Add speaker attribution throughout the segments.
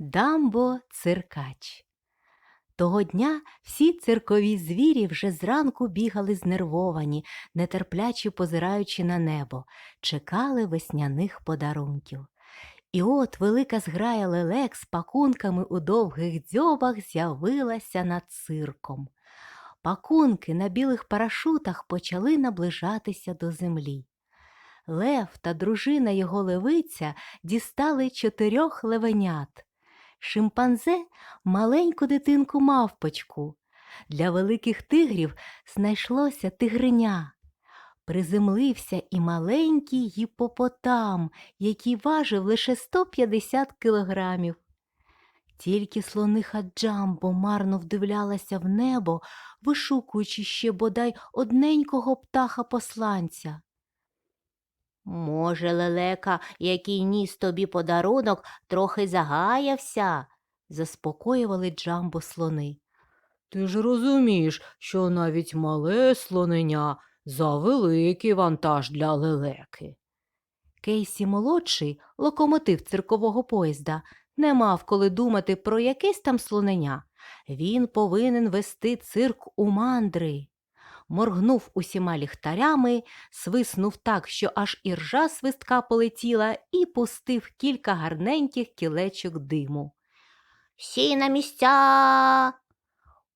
Speaker 1: Дамбо циркач. Того дня всі циркові звірі вже зранку бігали знервовані, нетерпляче позираючи на небо, чекали весняних подарунків. І от велика зграя лелек з пакунками у довгих дзьобах з'явилася над цирком. Пакунки на білих парашутах почали наближатися до землі. Лев та дружина його левиця дістали чотирьох левенят. Шимпанзе маленьку дитинку мавпочку. Для великих тигрів знайшлося тигриня. Приземлився і маленький гіпопотам, який важив лише 150 кілограмів. Тільки слониха Джамбо марно вдивлялася в небо, вишукуючи ще бодай одненького птаха посланця.
Speaker 2: Може, лелека, який ніс тобі подарунок, трохи загаявся?
Speaker 1: заспокоювали Джамбо слони.
Speaker 3: Ти ж розумієш, що навіть мале слоненя за великий вантаж для лелеки.
Speaker 1: Кейсі молодший, локомотив циркового поїзда, не мав коли думати про якесь там слоненя. Він повинен вести цирк у мандри. Моргнув усіма ліхтарями, свиснув так, що аж іржа свистка полетіла, і пустив кілька гарненьких кілечок диму.
Speaker 2: Всі на місця.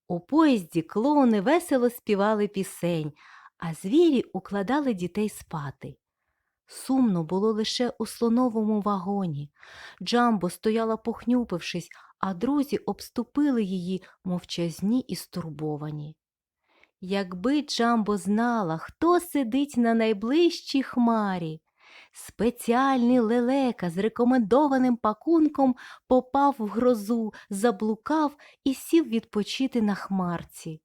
Speaker 1: У поїзді клоуни весело співали пісень, а звірі укладали дітей спати. Сумно було лише у слоновому вагоні. Джамбо стояла похнюпившись, а друзі обступили її мовчазні і стурбовані. Якби Джамбо знала, хто сидить на найближчій хмарі. Спеціальний лелека з рекомендованим пакунком попав в грозу, заблукав і сів відпочити на хмарці.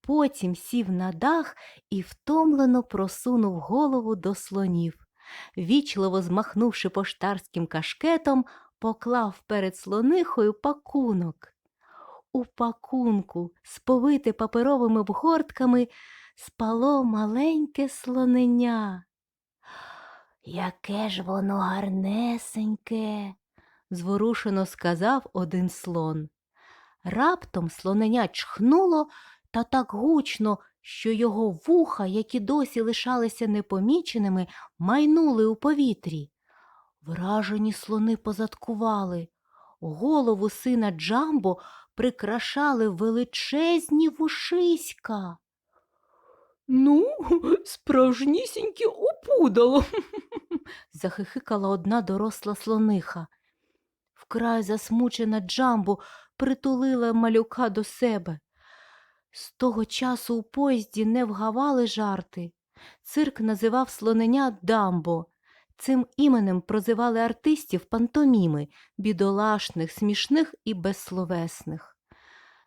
Speaker 1: Потім сів на дах і втомлено просунув голову до слонів. Вічливо змахнувши поштарським кашкетом, поклав перед слонихою пакунок. У пакунку, сповите паперовими обгортками, спало маленьке слоненя.
Speaker 2: Яке ж воно гарнесеньке.
Speaker 1: зворушено сказав один слон. Раптом слоненя чхнуло та так гучно, що його вуха, які досі лишалися непоміченими, майнули у повітрі. Вражені слони позадкували. Голову сина Джамбо прикрашали величезні вушиська.
Speaker 3: Ну, справжнісіньке опудало.
Speaker 1: захихикала одна доросла слониха. Вкрай засмучена Джамбо притулила малюка до себе. З того часу у поїзді не вгавали жарти. Цирк називав слоненя Дамбо. Цим іменем прозивали артистів пантоміми, бідолашних, смішних і безсловесних.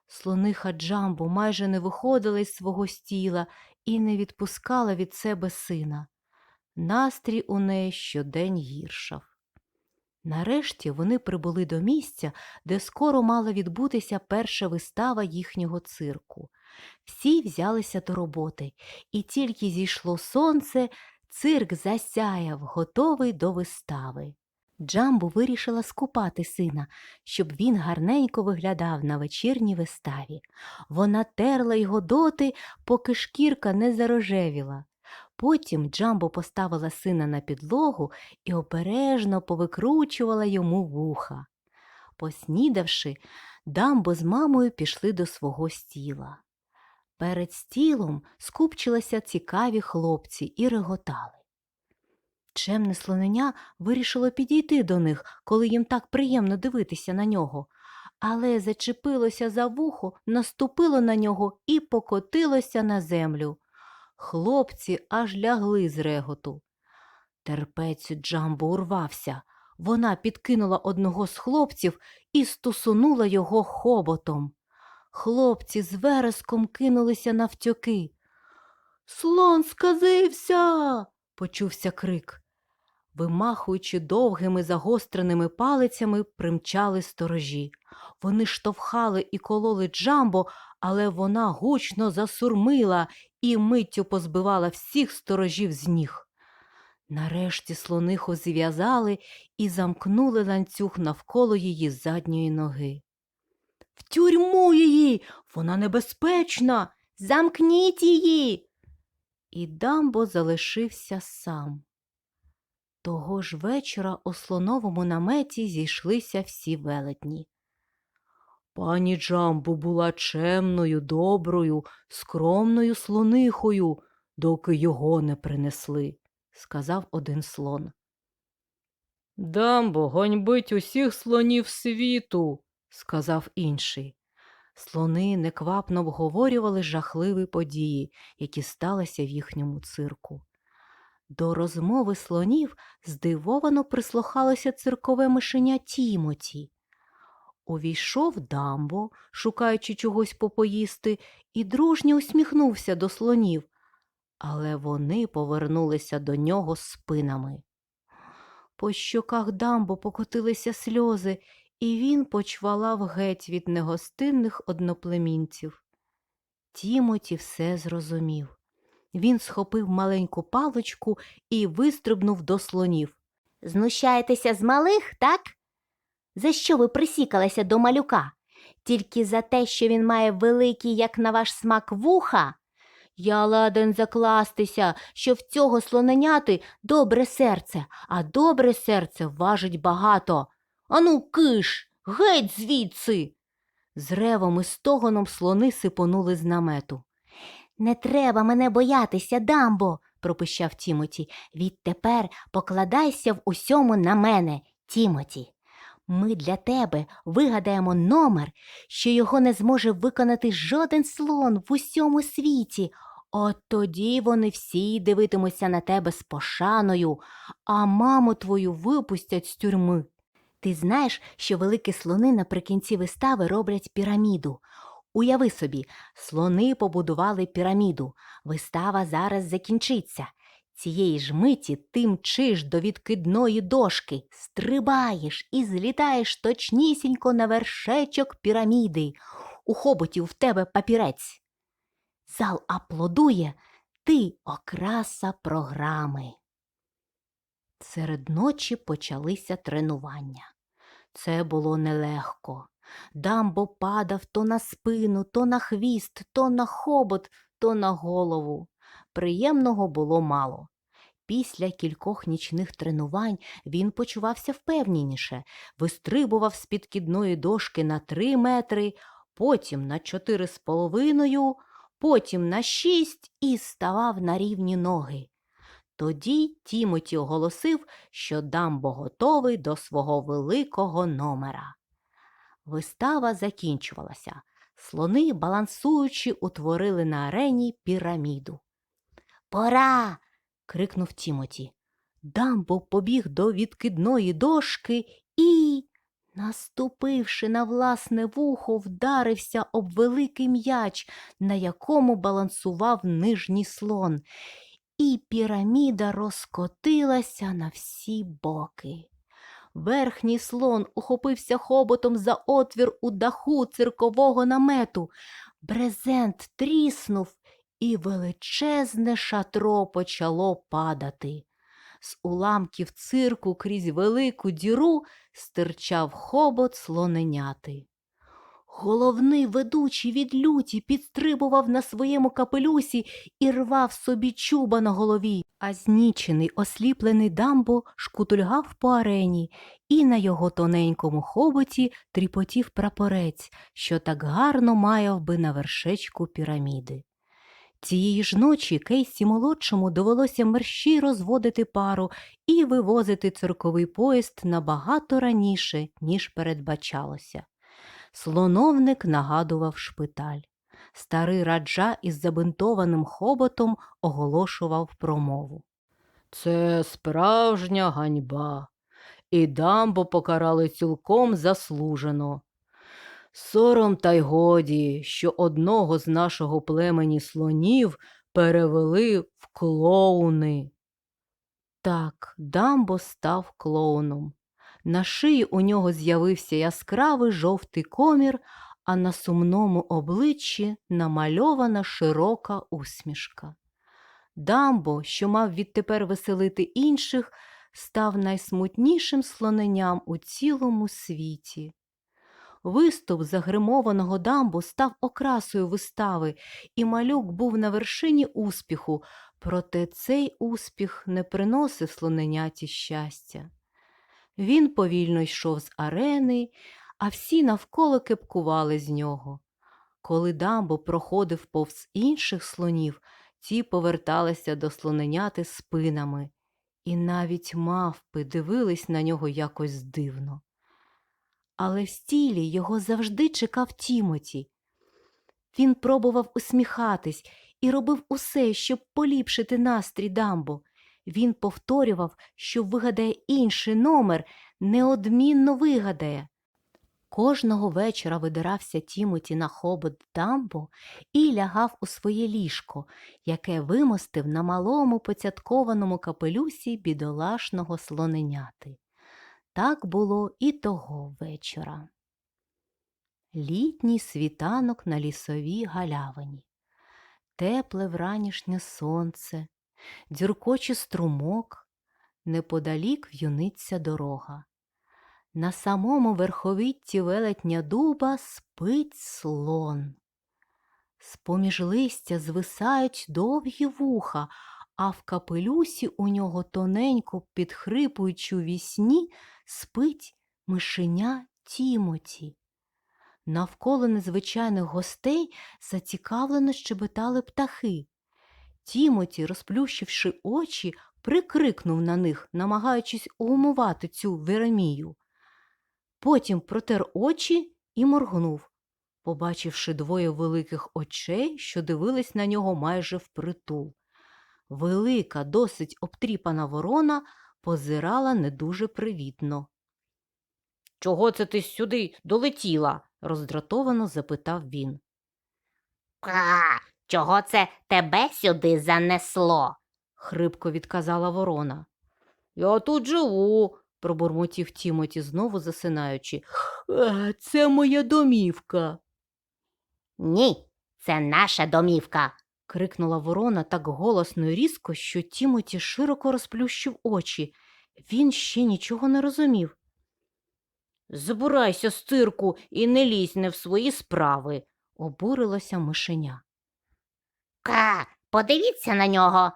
Speaker 1: Слониха Джамбо майже не виходила із свого стіла і не відпускала від себе сина. Настрій у неї щодень гіршав. Нарешті вони прибули до місця, де скоро мала відбутися перша вистава їхнього цирку. Всі взялися до роботи, і тільки зійшло сонце, цирк засяяв, готовий до вистави. Джамбо вирішила скупати сина, щоб він гарненько виглядав на вечірній виставі. Вона терла його доти, поки шкірка не зарожевіла. Потім Джамбо поставила сина на підлогу і обережно повикручувала йому вуха. Поснідавши, Дамбо з мамою пішли до свого стіла. Перед стілом скупчилися цікаві хлопці і реготали. Чемне слоненя вирішило підійти до них, коли їм так приємно дивитися на нього, але зачепилося за вухо, наступило на нього і покотилося на землю. Хлопці аж лягли з реготу. Терпець Джамбо урвався. Вона підкинула одного з хлопців і стусунула його хоботом. Хлопці з вереском кинулися навтьоки. Слон сказився. почувся крик. Вимахуючи довгими загостреними палицями, примчали сторожі. Вони штовхали і кололи Джамбо, але вона гучно засурмила і миттю позбивала всіх сторожів з ніг. Нарешті слониху зв'язали і замкнули ланцюг навколо її задньої ноги. В тюрму її! Вона небезпечна! Замкніть її! І Дамбо залишився сам. Того ж вечора у слоновому наметі зійшлися всі велетні.
Speaker 3: Пані Джамбо була чемною, доброю, скромною слонихою, доки його не принесли, сказав один слон. Дамбо гоньбить усіх слонів світу, сказав інший.
Speaker 1: Слони неквапно обговорювали жахливі події, які сталися в їхньому цирку. До розмови слонів здивовано прислухалося циркове мишеня Тімоті. Увійшов дамбо, шукаючи чогось попоїсти, і дружньо усміхнувся до слонів, але вони повернулися до нього спинами. По щоках дамбо покотилися сльози, і він почвалав геть від негостинних одноплемінців. Тімоті все зрозумів. Він схопив маленьку паличку і вистрибнув до слонів.
Speaker 2: Знущаєтеся з малих, так? За що ви присікалися до малюка? Тільки за те, що він має великі, як на ваш смак, вуха? Я ладен закластися, що в цього слоненяти добре серце, а добре серце важить багато. Ану, киш, геть звідси.
Speaker 1: З ревом і стогоном слони сипонули з намету.
Speaker 2: Не треба мене боятися, дамбо, пропищав Тімоті. Відтепер покладайся в усьому на мене, Тімоті. Ми для тебе вигадаємо номер, що його не зможе виконати жоден слон в усьому світі. От тоді вони всі дивитимуться на тебе з пошаною, а маму твою випустять з тюрми. Ти знаєш, що великі слони наприкінці вистави роблять піраміду. Уяви собі, слони побудували піраміду. Вистава зараз закінчиться. Цієї ж миті ти мчиш до відкидної дошки, стрибаєш і злітаєш точнісінько на вершечок піраміди. У хоботі в тебе папірець. Зал аплодує, ти окраса програми. Серед ночі почалися тренування. Це було нелегко. Дамбо падав то на спину, то на хвіст, то на хобот, то на голову. Приємного було мало. Після кількох нічних тренувань він почувався впевненіше, вистрибував з підкидної дошки на три метри, потім на чотири з половиною, потім на шість і ставав на рівні ноги. Тоді Тімоті оголосив, що Дамбо готовий до свого великого номера. Вистава закінчувалася. Слони, балансуючи, утворили на арені піраміду. Пора. крикнув Тімоті. Дамбо побіг до відкидної дошки і, наступивши на власне вухо, вдарився об великий м'яч, на якому балансував нижній слон, і піраміда розкотилася на всі боки. Верхній слон ухопився хоботом за отвір у даху циркового намету. Брезент тріснув, і величезне шатро почало падати. З уламків цирку крізь велику діру стирчав хобот слоненяти. Головний ведучий від люті підстрибував на своєму капелюсі і рвав собі чуба на голові, а знічений, осліплений дамбо шкутульгав по арені, і на його тоненькому хоботі тріпотів прапорець, що так гарно маяв би на вершечку піраміди. Цієї ж ночі Кейсі молодшому довелося мерщій розводити пару і вивозити цирковий поїзд набагато раніше, ніж передбачалося. Слоновник нагадував шпиталь. Старий раджа із забинтованим хоботом оголошував промову.
Speaker 3: Це справжня ганьба. І дамбо покарали цілком заслужено. Сором та й годі, що одного з нашого племені слонів перевели в клоуни.
Speaker 1: Так, Дамбо став клоуном. На шиї у нього з'явився яскравий жовтий комір, а на сумному обличчі намальована широка усмішка. Дамбо, що мав відтепер веселити інших, став найсмутнішим слоненням у цілому світі. Виступ загримованого дамбу став окрасою вистави, і малюк був на вершині успіху, проте цей успіх не приносив слоненяті щастя. Він повільно йшов з арени, а всі навколо кепкували з нього. Коли дамбо проходив повз інших слонів, ті поверталися до слоненяти спинами, і навіть мавпи дивились на нього якось дивно. Але в стілі його завжди чекав Тімоті. Він пробував усміхатись і робив усе, щоб поліпшити настрій дамбо. Він повторював, що вигадає інший номер, неодмінно вигадає. Кожного вечора видирався Тімоті на хобот дамбо і лягав у своє ліжко, яке вимостив на малому поцяткованому капелюсі бідолашного слоненяти. Так було і того вечора. Літній світанок на лісовій галявині, тепле вранішнє сонце, дзюркоче струмок, неподалік в'юниться дорога. На самому верховітті велетня дуба спить слон. З-поміж листя звисають довгі вуха, а в капелюсі у нього тоненько підхрипуючи у вісні, спить мишеня Тімоті. Навколо незвичайних гостей зацікавлено щебетали птахи. Тімоті, розплющивши очі, прикрикнув на них, намагаючись угумувати цю Веремію. Потім протер очі і моргнув, побачивши двоє великих очей, що дивились на нього майже впритул. Велика, досить обтріпана ворона позирала не дуже привітно.
Speaker 3: Чого це ти сюди долетіла?
Speaker 1: роздратовано запитав він.
Speaker 2: Ка, чого це тебе сюди занесло?
Speaker 1: Хрипко відказала ворона.
Speaker 3: Я тут живу.
Speaker 1: пробурмотів Тімоті, знову засинаючи. «Е, Це моя домівка.
Speaker 2: Ні, це наша домівка.
Speaker 1: крикнула ворона так голосно і різко, що Тімоті широко розплющив очі. Він ще нічого не розумів.
Speaker 3: Забирайся з цирку і не лізь не в свої справи.
Speaker 1: Обурилося мишеня.
Speaker 2: Ка, подивіться на нього.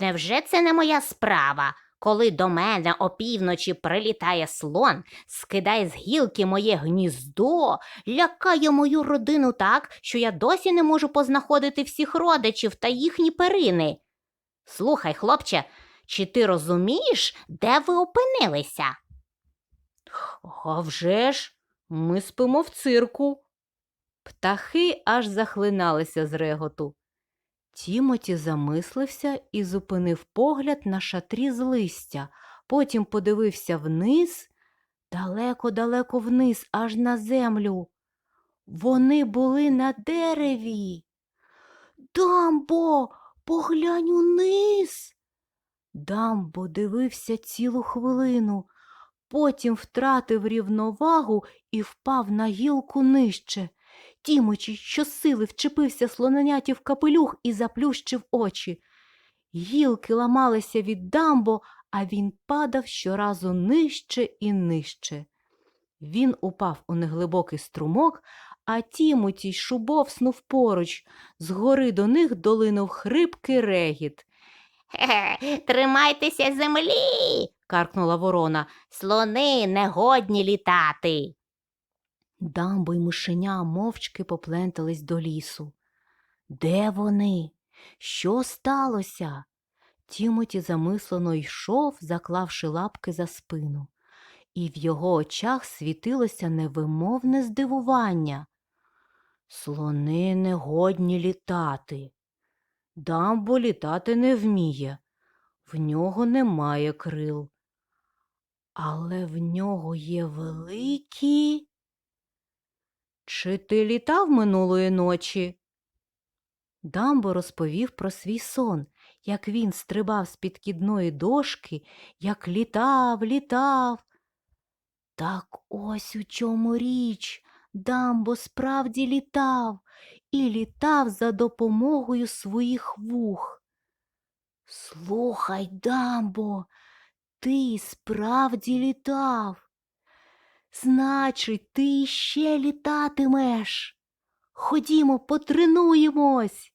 Speaker 2: Невже це не моя справа, коли до мене опівночі прилітає слон, скидає з гілки моє гніздо, лякає мою родину так, що я досі не можу познаходити всіх родичів та їхні перини. Слухай, хлопче, чи ти розумієш, де ви опинилися?
Speaker 3: А вже ж, ми спимо в цирку.
Speaker 1: Птахи аж захлиналися з реготу. Тімоті замислився і зупинив погляд на шатрі з листя, потім подивився вниз, далеко-далеко вниз, аж на землю. Вони були на дереві. Дамбо, поглянь униз. Дамбо дивився цілу хвилину, потім втратив рівновагу і впав на гілку нижче. Тімочі щосили вчепився слоненяті в капелюх і заплющив очі. Гілки ламалися від дамбо, а він падав щоразу нижче і нижче. Він упав у неглибокий струмок, а Тімоті шубовснув поруч. Згори до них долинув хрипкий регіт.
Speaker 2: Хе-хе, тримайтеся землі.
Speaker 1: каркнула ворона.
Speaker 2: Слони не годні літати.
Speaker 1: Дамбо й мишеня мовчки поплентались до лісу. Де вони? Що сталося? Тімоті замислено йшов, заклавши лапки за спину, і в його очах світилося невимовне здивування. Слони не годні літати. Дамбо літати не вміє, в нього немає крил. Але в нього є великі. Чи ти літав минулої ночі? Дамбо розповів про свій сон, як він стрибав з підкідної дошки, як літав, літав. Так ось у чому річ. Дамбо справді літав і літав за допомогою своїх вух. Слухай, Дамбо, ти справді літав. Значить, ти ще літатимеш. Ходімо, потренуємось.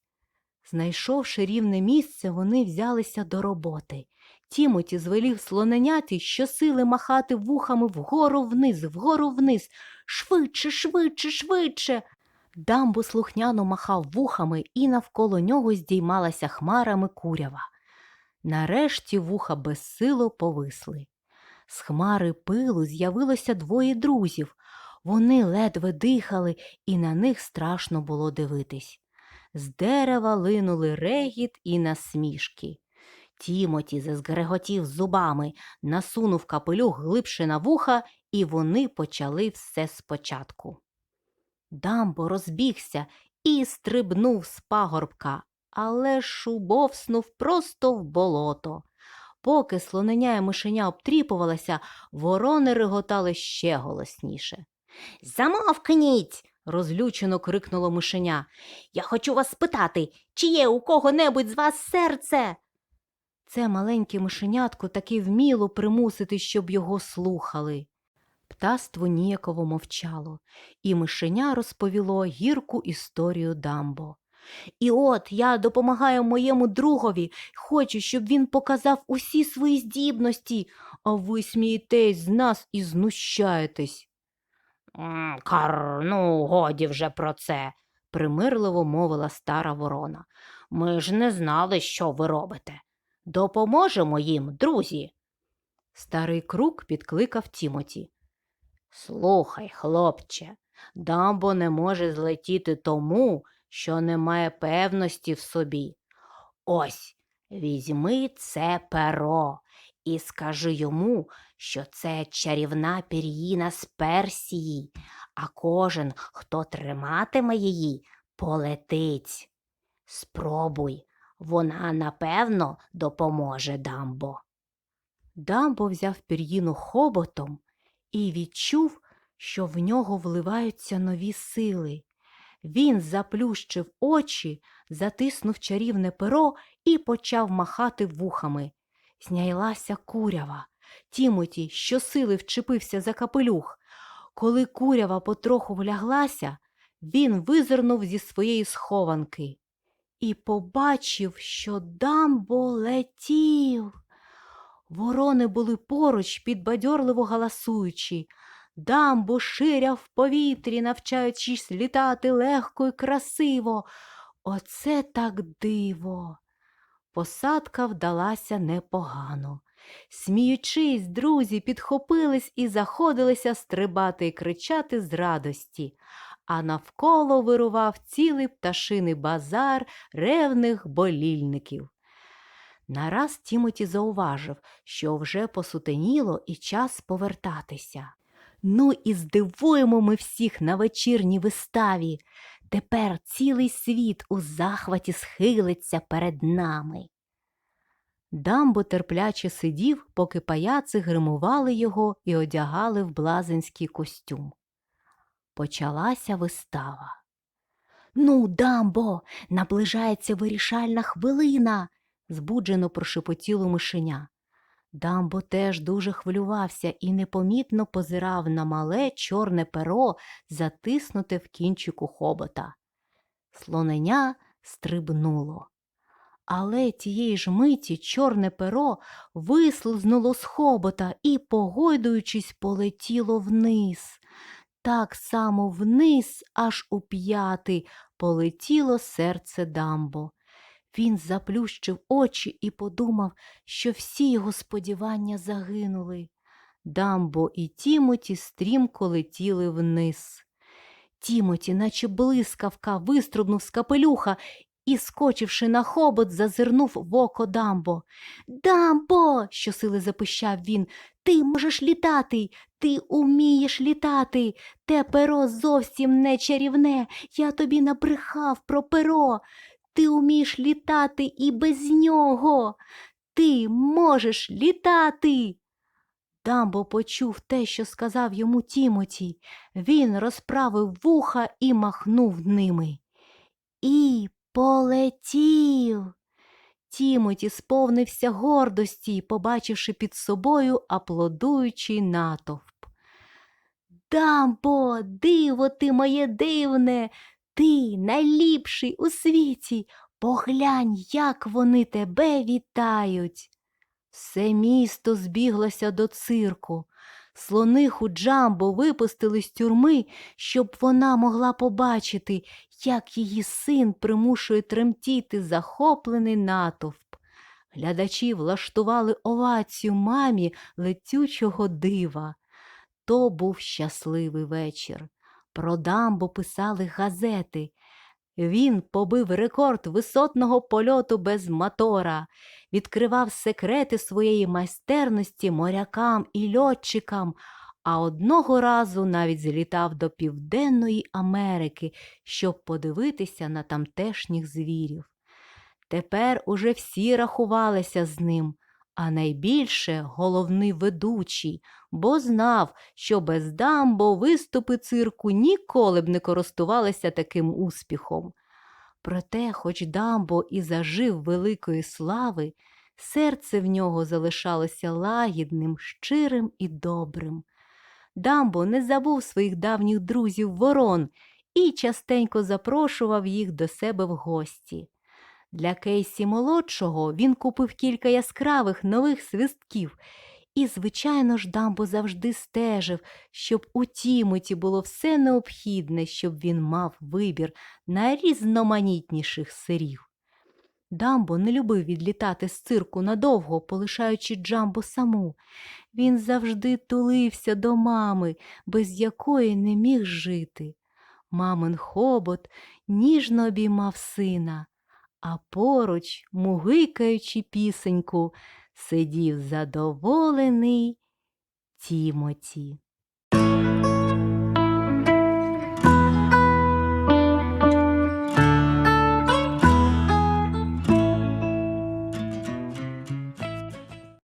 Speaker 1: Знайшовши рівне місце, вони взялися до роботи. Тімоті звелів слоненяті щосили махати вухами вгору вниз, вгору вниз. Швидше, швидше, швидше. Дамбо слухняно махав вухами, і навколо нього здіймалася хмарами курява. Нарешті вуха безсило повисли. З хмари пилу з'явилося двоє друзів. Вони ледве дихали, і на них страшно було дивитись. З дерева линули регіт і насмішки. Тімоті зазгреготів зубами, насунув капелюх глибше на вуха, і вони почали все спочатку. Дамбо розбігся і стрибнув з пагорбка, але шубовснув просто в болото. Поки слоненя і мишеня обтріпувалася, ворони реготали ще голосніше.
Speaker 2: Замовкніть!
Speaker 1: Розлючено крикнуло мишеня.
Speaker 2: Я хочу вас спитати, чи є у кого-небудь з вас серце?
Speaker 1: Це маленьке мишенятко таки вміло примусити, щоб його слухали. Птаство ніяково мовчало, і мишеня розповіло гірку історію Дамбо. І от я допомагаю моєму другові, хочу, щоб він показав усі свої здібності, а ви смієтесь з нас і знущаєтесь.
Speaker 3: «М, Кар, ну, годі вже про це.
Speaker 1: примирливо мовила стара ворона.
Speaker 3: Ми ж не знали, що ви робите. Допоможемо їм, друзі.
Speaker 1: Старий крук підкликав Тімоті.
Speaker 3: Слухай, хлопче, дамбо не може злетіти тому, що не має певності в собі. Ось, візьми це перо і скажи йому, що це чарівна пір'їна з Персії, а кожен, хто триматиме її, полетить. Спробуй, вона напевно допоможе дамбо.
Speaker 1: Дамбо взяв пір'їну хоботом і відчув, що в нього вливаються нові сили. Він заплющив очі, затиснув чарівне перо і почав махати вухами. Знялася курява. Тімоті щосили вчепився за капелюх. Коли курява потроху вляглася, він визирнув зі своєї схованки і побачив, що дамбо летів. Ворони були поруч, підбадьорливо галасуючи. Дамбо ширяв в повітрі, навчаючись літати легко і красиво. Оце так диво. Посадка вдалася непогано. Сміючись, друзі підхопились і заходилися стрибати і кричати з радості, а навколо вирував цілий пташиний базар ревних болільників. Нараз Тімоті зауважив, що вже посутеніло і час повертатися. Ну і здивуємо ми всіх на вечірній виставі. Тепер цілий світ у захваті схилиться перед нами. Дамбо терпляче сидів, поки паяци гримували його і одягали в блазенський костюм. Почалася вистава. Ну, Дамбо, наближається вирішальна хвилина, збуджено прошепотіло мишеня. Дамбо теж дуже хвилювався і непомітно позирав на мале чорне перо, затиснуте в кінчику хобота. Слоненя стрибнуло. Але тієї ж миті чорне перо вислизнуло з хобота і, погойдуючись, полетіло вниз. Так само вниз, аж у п'яти, полетіло серце Дамбо. Він заплющив очі і подумав, що всі його сподівання загинули. Дамбо і Тімоті стрімко летіли вниз. Тімоті, наче блискавка, вистрибнув з капелюха і, скочивши на хобот, зазирнув в око Дамбо. Дамбо, щосили запищав він, ти можеш літати, ти умієш літати. Те перо зовсім не чарівне. Я тобі набрехав про перо. Ти умієш літати і без нього. Ти можеш літати. Дамбо почув те, що сказав йому Тімоті. Він розправив вуха і махнув ними. І полетів. Тімоті сповнився гордості, побачивши під собою аплодуючий натовп. Дамбо, диво ти моє дивне, ти найліпший у світі. Поглянь, як вони тебе вітають. Все місто збіглося до цирку. Слониху Джамбо випустили з тюрми, щоб вона могла побачити, як її син примушує тремтіти захоплений натовп. Глядачі влаштували овацію мамі летючого дива. То був щасливий вечір. Про дамбо писали газети. Він побив рекорд висотного польоту без мотора, відкривав секрети своєї майстерності морякам і льотчикам, а одного разу навіть злітав до Південної Америки, щоб подивитися на тамтешніх звірів. Тепер уже всі рахувалися з ним, а найбільше головний ведучий, бо знав, що без дамбо виступи цирку ніколи б не користувалися таким успіхом. Проте, хоч дамбо і зажив великої слави, серце в нього залишалося лагідним, щирим і добрим. Дамбо не забув своїх давніх друзів ворон і частенько запрошував їх до себе в гості. Для Кейсі молодшого він купив кілька яскравих нових свистків, і, звичайно ж, Дамбо завжди стежив, щоб у Тімоті було все необхідне, щоб він мав вибір найрізноманітніших сирів. Дамбо не любив відлітати з цирку надовго, полишаючи Джамбо саму. Він завжди тулився до мами, без якої не міг жити. Мамин хобот ніжно обіймав сина, а поруч, мугикаючи пісеньку, сидів задоволений Тімоті.